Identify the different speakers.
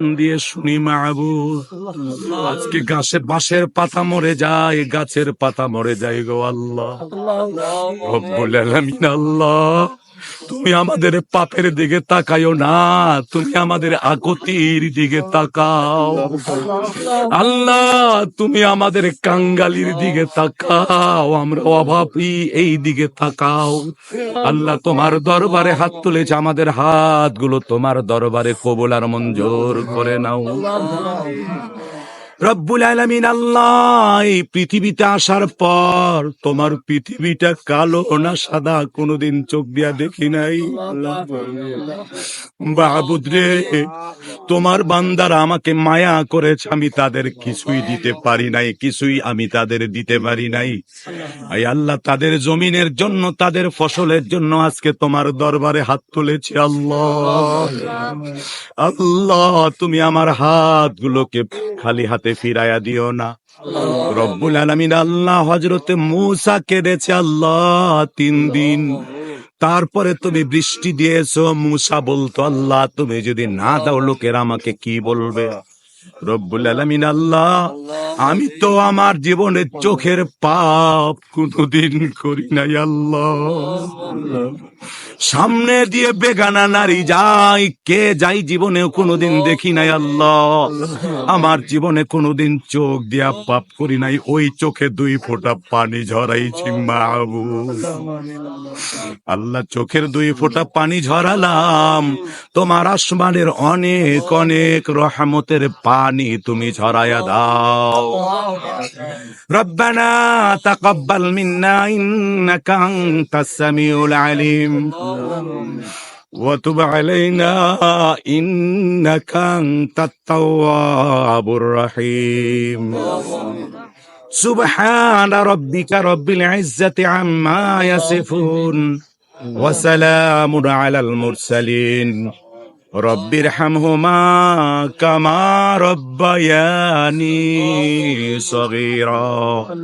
Speaker 1: দিয়ে শুনি মাহবু আজকে গাছে বাঁশের পাতা মরে যায় গাছের পাতা মরে যায় গো আল্লাহ। আল্লাহ। তুমি আমাদের পাপের দিকে তাকাইও না, তুমি আমাদের আকতির দিকে তাকাও। আল্লাহ, তুমি আমাদের কাঙ্গালির দিকে তাকাও আমরা অভাবী এই দিকে তাকাও। আল্লাহ, তোমার দরবারে হাত তুলেছে, আমাদের হাতগুলো তোমার দরবারে কবুল আর মঞ্জুর করে নাও। রব্বুল আলামিন আল্লাহ, এই পৃথিবীতে আসার পর তোমার পৃথিবীটা কালো না সাদা, কোনোদিন চোখ দিয়া দেখি নাই। বাবুদ রে, তোমার বান্দারা আমাকে মায়া করেছে, আমি তাদের কিছুই দিতে পারি নাই, কিছুই আমি তাদের দিতে পারি নাই। আই আল্লাহ, তাদের জমিনের জন্য, তাদের ফসলের জন্য আজকে তোমার দরবারে হাত তুলেছি, আল্লাহ। আল্লাহ, তুমি আমার হাতগুলোকে খালি হাতে ফিরাইয়া দিও না। রব্বুল আলামিন আল্লাহ হজরতে মূসা কেঁদেছে আল্লাহ তিন দিন। তারপরে তুমি বৃষ্টি দিয়েছ, মূসা বলতো, আল্লাহ, তুমি যদি না দাও, লোকের আমাকে কি বলবে? রব্বুল আলামিন আল্লাহ, আমি তো আমার জীবনের চোখের পাপ কোনোদিন করি নাই, আল্লাহ। সামনে দিয়ে বেগানা নারী যাই কে যাই জীবনে কোনোদিন দেখি নাই আল্লাহ আমার জীবনে কোনোদিন চোখ দিয়া পাপ করি নাই ওই চোখে দুই ফোঁটা পানি ঝরাইছি মাহবু আল্লাহ চোখের দুই ফোঁটা পানি ঝরালাম তোমার আসমানের অনেক অনেক রহমতের পানি তুমি ঝরাইয়া দাও ربنا تقبل منا إنك أنت السميع العليم وتب علينا إنك أنت التواب الرحيم. سبحان ربك رب العزة عما يصفون وسلام على المرسلين. رب ارحمهما كما ربياني صغيرا.